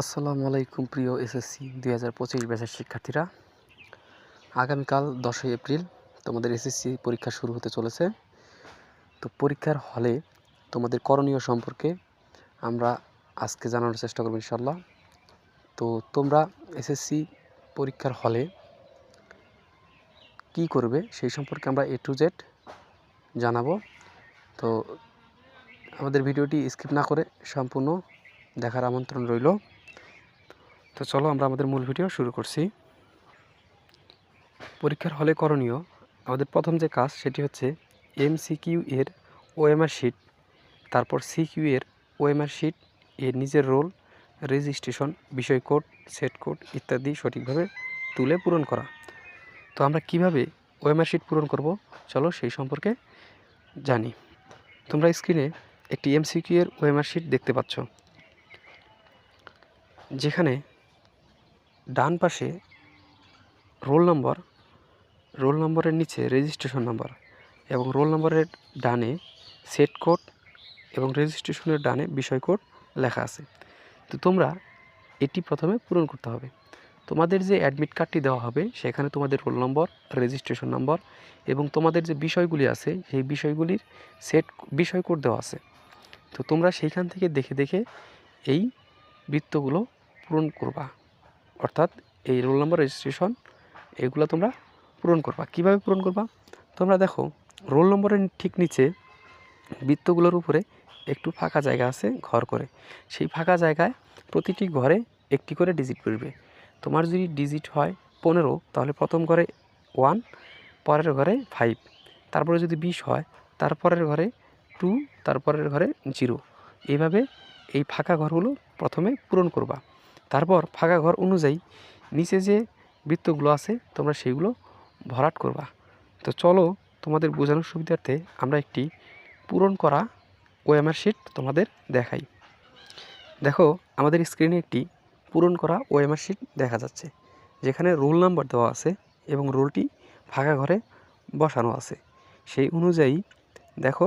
আসসালামু আলাইকুম প্রিয় এসএসসি দুই হাজার পঁচিশ ব্যাচের শিক্ষার্থীরা। আগামীকাল দশই এপ্রিল তোমাদের এসএসসি পরীক্ষা শুরু হতে চলেছে। তো পরীক্ষার হলে তোমাদের করণীয় সম্পর্কে আমরা আজকে জানানোর চেষ্টা করব ইনশাল্লাহ তো তোমরা এসএসসি পরীক্ষার হলে কি করবে সেই সম্পর্কে আমরা এ টু জেড জানাব। তো আমাদের ভিডিওটি স্কিপ না করে সম্পূর্ণ দেখার আমন্ত্রণ রইল। তো চলো আমরা আমাদের মূল ভিডিও শুরু করছি। পরীক্ষার হলে করণীয়, আমাদের প্রথম যে কাজ সেটি হচ্ছে এমসিকিউ এর ওএমআর শিট তারপর সিকিউ এর ওএমআর শিট এর নিজের রোল রেজিস্ট্রেশন বিষয় কোড সেট কোড ইত্যাদি সঠিকভাবে তুলে পূরণ করা। তো আমরা কীভাবে ওএমআর শিট পূরণ করব? চলো সেই সম্পর্কে জানি। তোমরা স্ক্রিনে একটি এমসিকিউ এর ওএমআর শিট দেখতে পাচ্ছ। যেখানে ডান পাশে রোল নম্বর, রোল নম্বরের নিচে রেজিস্ট্রেশন নাম্বার এবং রোল নম্বরের ডানে সেট কোড এবং রেজিস্ট্রেশনের ডানে বিষয় কোড লেখা আছে। তো তোমরা এটি প্রথমে পূরণ করতে হবে। তোমাদের যে অ্যাডমিট কার্ডটি দেওয়া হবে, সেখানে তোমাদের রোল নম্বর রেজিস্ট্রেশন নম্বর এবং তোমাদের যে বিষয়গুলি আছে, সেই বিষয়গুলির সেট বিষয় কোড দেওয়া আছে। তো তোমরা সেইখান থেকে দেখে দেখে এই বৃত্তগুলো পূরণ করবা। অর্থাৎ এই রোল নম্বর রেজিস্ট্রেশন, এগুলো তোমরা পূরণ করবা। কীভাবে পূরণ করবা? তোমরা দেখো, রোল নম্বরের ঠিক নিচে বৃত্তগুলোর উপরে একটু ফাঁকা জায়গা আছে ঘর করে। সেই ফাঁকা জায়গায় প্রতিটি ঘরে একটি করে ডিজিট পড়বে। তোমার যদি ডিজিট হয় পনেরো, তাহলে প্রথম ঘরে ওয়ান পরের ঘরে ফাইভ তারপরে যদি বিশ হয়, তারপরের ঘরে টু তারপরের ঘরে জিরো এইভাবে এই ফাঁকা ঘরগুলো প্রথমে পূরণ করবা। তারপর ফাঁকা ঘর অনুযায়ী নিচে যে বৃত্তগুলো আছে, তোমরা সেইগুলো ভরাট করবা। তো চলো তোমাদের বোঝানোর সুবিধার্থে আমরা একটি পূরণ করা ওএমআর শিট তোমাদের দেখাই। দেখো, আমাদের স্ক্রিনে একটি পূরণ করা ওএমআর শিট দেখা যাচ্ছে, যেখানে রোল নাম্বার দেওয়া আছে এবং রোলটি ফাঁকা ঘরে বসানো আছে। সেই অনুযায়ী দেখো,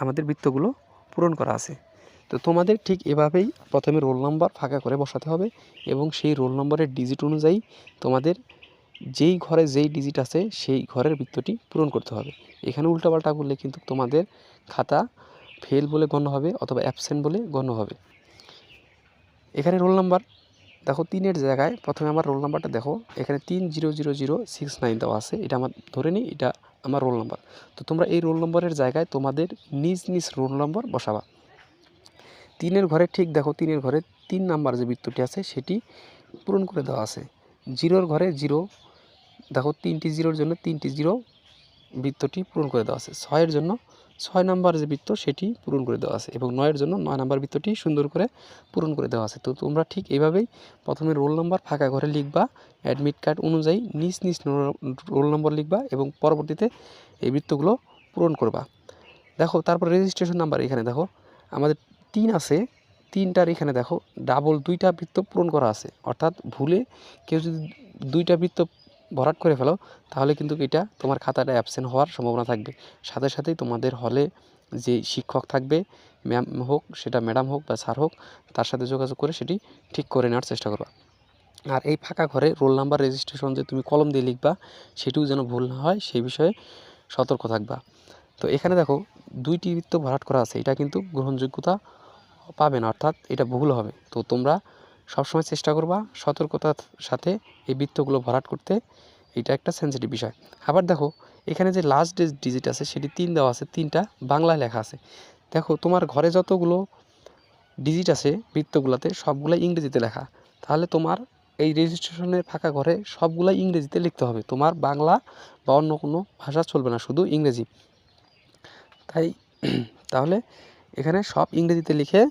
আমাদের বৃত্তগুলো পূরণ করা আছে। তো তোমাদের ঠিক এভাবেই প্রথমে রোল নাম্বার ফাঁকা করে বসাতে হবে এবং সেই রোল নম্বরের ডিজিট অনুযায়ী তোমাদের যেই ঘরে যেই ডিজিট আছে সেই ঘরের বৃত্তটি পূরণ করতে হবে। এখানে উল্টাপাল্টা করলে কিন্তু তোমাদের খাতা ফেল বলে গণ্য হবে অথবা অ্যাবসেন্ট বলে গণ্য হবে। এখানে রোল নাম্বার দেখো তিনের জায়গায় প্রথমে আমার রোল নাম্বারটা দেখো, এখানে তিন zero zero zero six nine দেওয়া আছে, এটা আমার ধরে নিই, এটা আমার রোল নাম্বার তো তোমরা এই রোল নম্বরের জায়গায় তোমাদের নিজ নিজ রোল নম্বর বসাবা। তিনের ঘরে ঠিক দেখো, তিনের ঘরে তিন নাম্বার যে বৃত্তটি আছে, সেটি পূরণ করে দেওয়া আছে। জিরোর ঘরে জিরো, দেখো তিনটি জিরোর জন্য তিনটি জিরো বৃত্তটি পূরণ করে দেওয়া আছে। ছয়ের জন্য ছয় নাম্বার যে বৃত্ত, সেটি পূরণ করে দেওয়া আছে এবং নয়ের জন্য নয় নাম্বার বৃত্তটি সুন্দর করে পূরণ করে দেওয়া আছে। তো তোমরা ঠিক এইভাবেই প্রথমে রোল নাম্বার ফাঁকা ঘরে লিখবা, অ্যাডমিট কার্ড অনুযায়ী নিজ নিজ রোল নম্বর লিখবা এবং পরবর্তীতে এই বৃত্তগুলো পূরণ করবা। দেখো, তারপর রেজিস্ট্রেশন নাম্বার এখানে দেখো। আমাদের তিন আছে, তিনটার এখানে দেখো ডাবল দুইটা বৃত্ত পূরণ করা আছে। অর্থাৎ ভুলে কেউ যদি দুইটা বৃত্ত ভরাট করে ফেলো, তাহলে কিন্তু এটা তোমার খাতাটা অ্যাবসেন্ট হওয়ার সম্ভাবনা থাকবে। সাথে সাথেই তোমাদের হলে যে শিক্ষক থাকবে ম্যাম হোক, সেটা ম্যাডাম হোক বা স্যার হোক, তার সাথে যোগাযোগ করে সেটি ঠিক করে নেওয়ার চেষ্টা করবা। আর এই ফাঁকা ঘরে রোল নাম্বার রেজিস্ট্রেশন যে তুমি কলম দিয়ে লিখবা, সেটিও যেন ভুল না হয়, সেই বিষয়ে সতর্ক থাকবা। তো এখানে দেখো দুইটি বৃত্ত ভরাট করা আছে, এটা কিন্তু গ্রহণযোগ্যতা পাবে না অর্থাৎ এটা ভুল হবে। তো তোমরা সবসময় চেষ্টা করবা সতর্কতার সাথে এই বৃত্তগুলো ভরাট করতে। এটা একটা সেন্সিটিভ বিষয়। আবার দেখো, এখানে যে লাস্ট ডিজিট আছে, সেটি তিন দেওয়া আছে, তিনটা বাংলায় লেখা আছে। দেখো, তোমার ঘরে যতগুলো ডিজিট আছে বৃত্তগুলোতে সবগুলো ইংরেজিতে লেখা। তাহলে তোমার এই রেজিস্ট্রেশনের ফাঁকা ঘরে সবগুলাই ইংরেজিতে লিখতে হবে। তোমার বাংলা বা অন্য কোনো ভাষা চলবে না, শুধু ইংরেজি। তাই, তাহলে এখানে সব ইংরেজিতে লিখে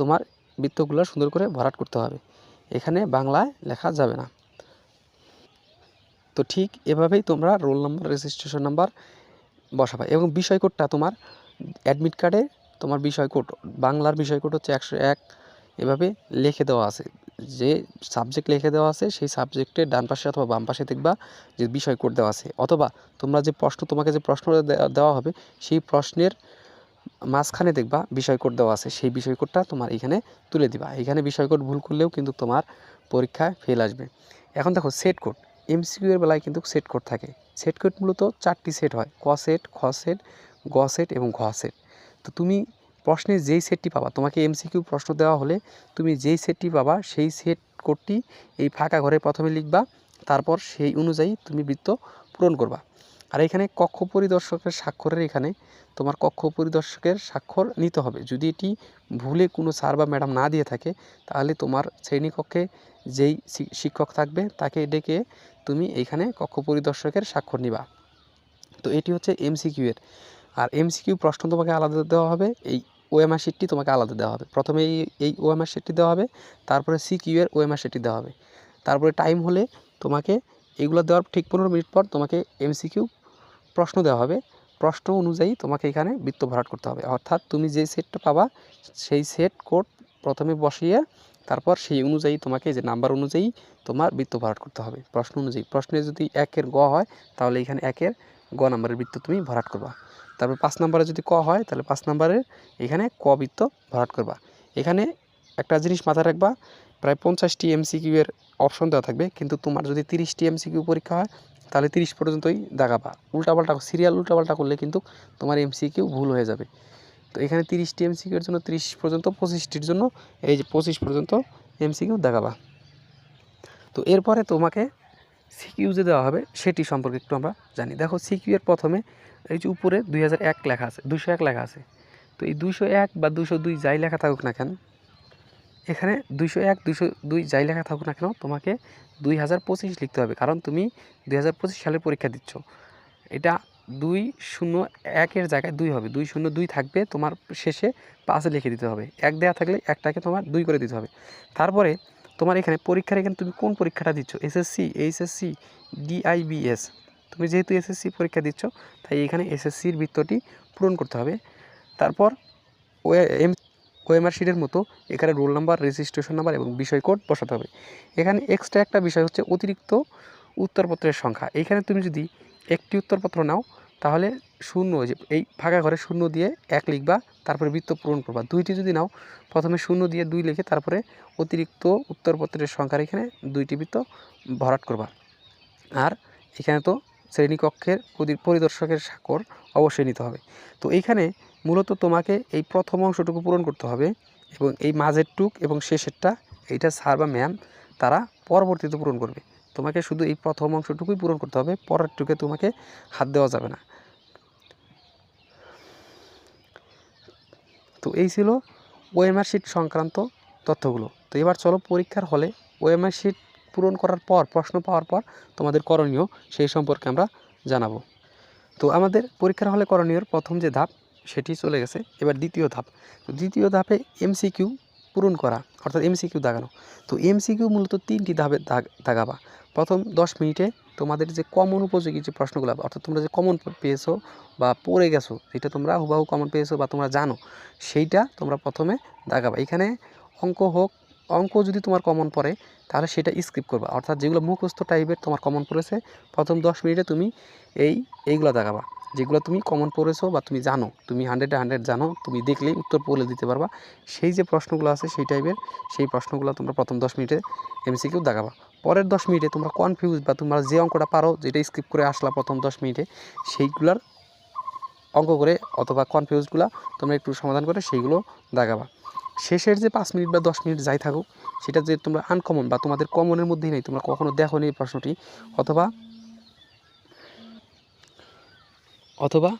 তোমার বৃত্তগুলো সুন্দর করে ভরাট করতে হবে। এখানে বাংলায় লেখা যাবে না। তো ঠিক এভাবেই তোমরা রোল নাম্বার, রেজিস্ট্রেশন নাম্বার বসাবে এবং বিষয় কোডটা তোমার অ্যাডমিট কার্ডে তোমার বিষয় কোড বাংলার বিষয় কোড হচ্ছে একশো এক, এভাবে লিখে দেওয়া আছে। যে সাবজেক্ট লিখে দেওয়া আছে, সেই সাবজেক্টের ডান পাশে অথবা বাম পাশে দেখবা যে বিষয় কোড দেওয়া আছে। অথবা তোমরা যে প্রশ্ন, তোমাকে যে প্রশ্ন দেওয়া হবে, সেই প্রশ্নের মাঝখানে দেখবা বিষয় কোড দেওয়া আছে। সেই বিষয় কোডটা তোমার এখানে তুলে দিবা। এখানে বিষয় কোড ভুল করলেও কিন্তু তোমার পরীক্ষায় ফেল আসবে। এখন দেখো সেট কোড এমসিকিউ এর বেলায় কিন্তু সেট কোড থাকে। সেট কোড মূলত চারটি সেট হয়। ক সেট খ সেট গ সেট এবং ঘ সেট তো তুমি প্রশ্নে যেই সেটটি পাবা, তোমাকে এমসিকিউ প্রশ্ন দেওয়া হলে তুমি যেই সেটটি পাবা, সেই সেট কোডটি এই ফাঁকা ঘরে প্রথমে লিখবা। তারপর সেই অনুযায়ী তুমি বৃত্ত পূরণ করবা। আর এখানে কক্ষ পরিদর্শকের স্বাক্ষরের এখানে তোমার কক্ষ পরিদর্শকের স্বাক্ষর নিতে হবে। যদি এটি ভুলে কোনো স্যার বা ম্যাডাম না দিয়ে থাকে, তাহলে তোমার শ্রেণীকক্ষে যেই শিক্ষক থাকবে, তাকে ডেকে তুমি এইখানে কক্ষ পরিদর্শকের স্বাক্ষর নিবা। তো এটি হচ্ছে এমসিকিউ এর। আর এমসিকিউ প্রশ্ন তোমাকে আলাদা দেওয়া হবে, এই ওএমআর শিটটি তোমাকে আলাদা দেওয়া হবে। প্রথমে এই এই ওএমআর শিটটি দেওয়া হবে, তারপরে সিকিউ এর ওএমআর শিটটি দেওয়া হবে। তারপরে টাইম হলে তোমাকে এগুলো দেওয়ার ঠিক পনেরো মিনিট পর তোমাকে এমসিকিউ প্রশ্ন দেওয়া হবে। প্রশ্ন অনুযায়ী তোমাকে এখানে বৃত্ত ভরাট করতে হবে। অর্থাৎ তুমি যে সেটটা পাবা, সেই সেট কোড প্রথমে বসিয়ে তারপর সেই অনুযায়ী তোমাকে যে নাম্বার অনুযায়ী তোমার বৃত্ত ভরাট করতে হবে। প্রশ্ন অনুযায়ী। প্রশ্নে যদি একের গ হয়, তাহলে এখানে একের গ নাম্বারের বৃত্ত তুমি ভরাট করবা। তারপর পাঁচ নাম্বারে যদি ক হয়, তাহলে পাঁচ নাম্বারের এখানে ক বৃত্ত ভরাট করবা। এখানে একটা জিনিস মাথায় রাখবা, প্রায় পঞ্চাশটি এমসিকিউ এর অপশন দেওয়া থাকবে। কিন্তু তোমার যদি তিরিশটি এমসিকিউ পরীক্ষা হয় তাহলে তিরিশ পর্যন্তই দাগাবা উল্টাপাল্টা সিরিয়াল উল্টাপাল্টা করলে কিন্তু তোমার এমসিকিউ ভুল হয়ে যাবে। তো এখানে তিরিশটি এমসিকিউ এর জন্য তিরিশ পর্যন্ত, পঁচিশটির জন্য, এই যে পঁচিশ পর্যন্ত এমসিকিউ দেখাবা তো এরপরে তোমাকে সিকিউ যে দেওয়া হবে, সেটি সম্পর্কে একটু আমরা জানি। দেখো সিকিউ এর প্রথমে এই যে উপরে দুই হাজার এক লেখা আছে দুশো এক লেখা আছে। তো এই দুশো এক বা দুশো দুই যাই লেখা থাকুক না কেন এখানে দুইশো এক, দুইশো দুই যাই লেখা থাকুক না কেন, তোমাকে দুই হাজার পঁচিশ লিখতে হবে। কারণ তুমি দুই হাজার পঁচিশ সালের পরীক্ষা দিচ্ছ। এটা দুই শূন্য একের জায়গায় দুই হবে। দুই শূন্য দুই থাকবে, তোমার শেষে পাঁচে লিখে দিতে হবে। এক দেওয়া থাকলে একটাকে তোমার দুই করে দিতে হবে। তারপরে তোমার এখানে পরীক্ষার এখানে তুমি কোন পরীক্ষাটা দিচ্ছ? এসএসসি এইচএসসি ডিআইবিএস তুমি যেহেতু এসএসসি পরীক্ষা দিচ্ছ, তাই এখানে এসএসসির বৃত্তটি পূরণ করতে হবে। তারপর ও এম ওএমআর শিটের মতো এখানে রোল নাম্বার রেজিস্ট্রেশন নাম্বার এবং বিষয় কোড বসাতে হবে। এখানে এক্সট্রা একটা বিষয় হচ্ছে অতিরিক্ত উত্তরপত্রের সংখ্যা। এখানে তুমি যদি একটি উত্তরপত্র নাও, তাহলে শূন্য যে এই ফাঁকা ঘরে শূন্য দিয়ে এক লিখবা, তারপরে বৃত্ত পূরণ করবা। দুইটি যদি নাও, প্রথমে শূন্য দিয়ে দুই লিখে তারপরে অতিরিক্ত উত্তরপত্রের সংখ্যার এখানে দুইটি বৃত্ত ভরাট করবা। আর এখানে তো শ্রেণীকক্ষের পরিদর্শকের স্বাক্ষর অবশ্যই নিতে হবে। তো এইখানে মূলত তোমাকে এই প্রথম অংশটুকু পূরণ করতে হবে এবং এই মাঝের টুক এবং শেষেরটা, এইটা স্যার বা ম্যাম তারা পরবর্তীতে পূরণ করবে। তোমাকে শুধু এই প্রথম অংশটুকুই পূরণ করতে হবে, পরের টুকে তোমাকে হাত দেওয়া যাবে না। তো এই ছিল ওএমআর শিট সংক্রান্ত তথ্যগুলো। তো এবার চলো পরীক্ষার হলে ওএমআর শিট পূরণ করার পর, প্রশ্ন পাওয়ার পর তোমাদের করণীয় সেই সম্পর্কে আমরা জানাব। তো আমাদের পরীক্ষার হলে করণীয়র প্রথম যে ধাপ সেটি চলে গেছে। এবার দ্বিতীয় ধাপ। তো দ্বিতীয় ধাপে এমসিকিউ পূরণ করা, অর্থাৎ এমসিকিউ দাগানো। তো এমসিকিউ মূলত তিনটি ধাপে দাগ, দাগাবা। প্রথম দশ মিনিটে তোমাদের যে কমন উপযোগী যে প্রশ্নগুলো, অর্থাৎ তোমরা যে কমন পেয়েছ বা পড়ে গেছো, যেটা তোমরা হুবাহু কমন পেয়েছ বা তোমরা জানো, সেইটা তোমরা প্রথমে দাগাবা। এখানে অঙ্ক হোক, অঙ্ক যদি তোমার কমন পড়ে, তাহলে সেটা স্কিপ করবা। অর্থাৎ যেগুলো মুখস্থ টাইপের তোমার কমন পড়েছে, প্রথম দশ মিনিটে তুমি এই, এইগুলো দেখাবা যেগুলো তুমি কমন পড়েছো বা তুমি জানো, তুমি হান্ড্রেডে হান্ড্রেড জানো, তুমি দেখলেই উত্তর বলে দিতে পারবা। সেই যে প্রশ্নগুলো আছে সেই টাইপের সেই প্রশ্নগুলো তোমরা প্রথম দশ মিনিটে এমসিকিউ দেখাবা। পরের দশ মিনিটে তোমরা কনফিউজ বা তোমরা যে অঙ্কটা পারো, যেটা স্কিপ করে আসলা প্রথম দশ মিনিটে, সেইগুলার অঙ্ক করে অথবা কনফিউজগুলো তোমরা একটু সমাধান করে সেইগুলো দেখাবা। শেষের যে পাঁচ মিনিট বা দশ মিনিট যাই থাকুক, সেটা যে তোমরা আনকমন বা তোমাদের কমনের মধ্যেই নেই, তোমরা কখনো দেখো এই প্রশ্নটি, অথবা অথবা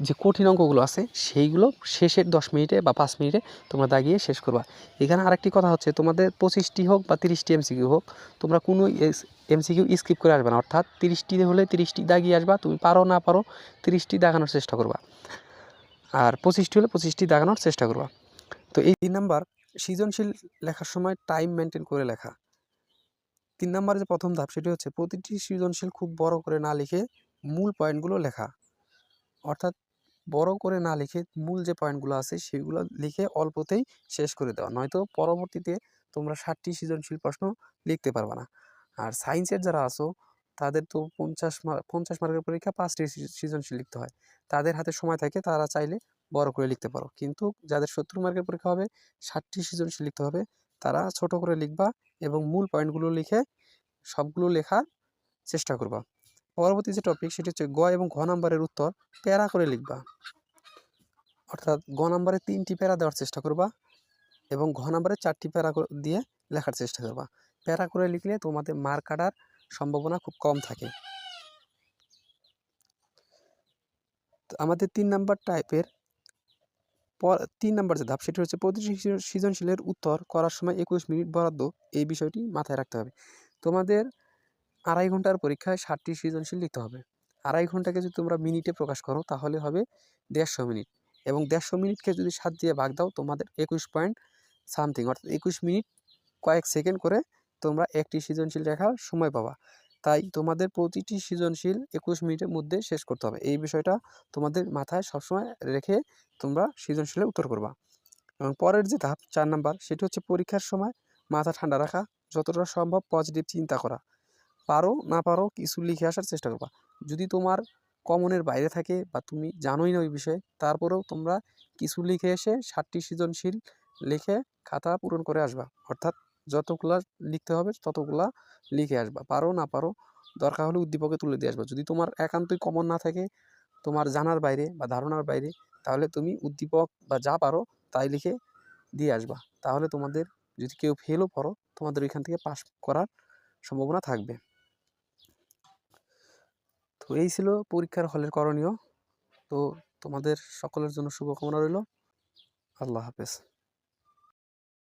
যে কঠিন অঙ্কগুলো আছে, সেইগুলো শেষের দশ মিনিটে বা পাঁচ মিনিটে তোমরা দাগিয়ে শেষ করবা। এখানে আরেকটি কথা হচ্ছে, তোমাদের পঁচিশটি হোক বা তিরিশটি এমসিকিউ হোক, তোমরা কোনো এমসিকিউ স্কিপ করে আসবে না। অর্থাৎ তিরিশটি হলে তিরিশটি দাগিয়ে আসবা, তুমি পারো না পারো তিরিশটি দাগানোর চেষ্টা করবা। আর পঁচিশটি হলে পঁচিশটি দাগানোর চেষ্টা করবা। তো এই তিন নাম্বার, সৃজনশীল লেখার সময় টাইম মেনটেন করে লেখা। তিন নাম্বার যে প্রথম ধাপ, সেটি হচ্ছে প্রতিটি সৃজনশীল খুব বড় করে না লিখে মূল পয়েন্টগুলো লেখা। অর্থাৎ বড় করে না লিখে মূল যে পয়েন্টগুলো আছে সেগুলো লিখে অল্পতেই শেষ করে দেওয়া। নয়তো পরবর্তীতে তোমরা ষাটটি সৃজনশীল প্রশ্ন লিখতে পারবে না। আর সায়েন্সের যারা আছো, তাদের তো পঞ্চাশ মার্ক পঞ্চাশ মার্কের পরীক্ষা পাঁচটি সৃজনশীল লিখতে হয়। তাদের হাতে সময় থাকে, তারা চাইলে বড় করে লিখতে পারো। কিন্তু যাদের সত্তর মার্কের পরীক্ষা হবে, ষাটটি সৃজনশীল লিখতে হবে, তারা ছোট করে লিখবা এবং মূল পয়েন্টগুলো লিখে সবগুলো লেখার চেষ্টা করবা। পরবর্তী যে টপিক সেটি হচ্ছে গ এবং ঘ নাম্বারের উত্তর প্যারা করে লিখবা। অর্থাৎ গ নাম্বারে তিনটি প্যারা দেওয়ার চেষ্টা করবা এবং ঘ নাম্বারে চারটি প্যারা দিয়ে লেখার চেষ্টা করবা। প্যারা করে লিখলে তোমাদের মার কাটার সম্ভাবনা খুব কম থাকে। আমাদের তিন নাম্বার টাইপের পর তিন নাম্বার যে ধাপ সেটি হচ্ছে প্রতিটি সৃজনশীলের উত্তর করার সময় একুশ মিনিট বরাদ্দ এই বিষয়টি মাথায় রাখতে হবে। তোমাদের আড়াই ঘণ্টার পরীক্ষায় ষাটটি সৃজনশীল লিখতে হবে। আড়াই ঘন্টাকে যদি তোমরা মিনিটে প্রকাশ করো, তাহলে হবে দেড়শো মিনিট। এবং দেড়শো মিনিটকে যদি সাত দিয়ে ভাগ দাও, তোমাদের একুশ পয়েন্ট সামথিং, অর্থাৎ একুশ মিনিট কয়েক সেকেন্ড করে তোমরা একটি সৃজনশীল লেখার সময় পাবা। তাই তোমাদের প্রতিটি সৃজনশীল একুশ মিনিটের মধ্যে শেষ করতে হবে। এই বিষয়টা তোমাদের মাথায় সবসময় রেখে তোমরা সৃজনশীলের উত্তর করবা। এবং পরের যে ধাপ, চার নাম্বার, সেটি হচ্ছে পরীক্ষার সময় মাথা ঠান্ডা রাখা। যতটা সম্ভব পজিটিভ চিন্তা করা। পারো, না পারো কিছু লিখে আসার চেষ্টা করবা। যদি তোমার কমনের বাইরে থাকে বা তুমি জানোই না ওই বিষয়ে, তারপরেও তোমরা কিছু লিখে এসে ষাটটি সৃজনশীল লিখে খাতা পূরণ করে আসবা। অর্থাৎ যতগুলা লিখতে হবে, ততগুলা লিখে আসবা। পারো, না পারো, দরকার হলে উদ্দীপকে তুলে দিয়ে আসবা। যদি তোমার একান্তই কমন না থাকে, তোমার জানার বাইরে বা ধারণার বাইরে, তাহলে তুমি উদ্দীপক বা যা পারো তাই লিখে দিয়ে আসবা। তাহলে তোমাদের, যদি কেউ ফেলও করো তোমাদের ওইখান থেকে পাস করার সম্ভাবনা থাকবে। তো এই ছিল পরীক্ষার হলের করণীয়। তো তোমাদের সকলের জন্য শুভকামনা রইল। আল্লাহ হাফেজ।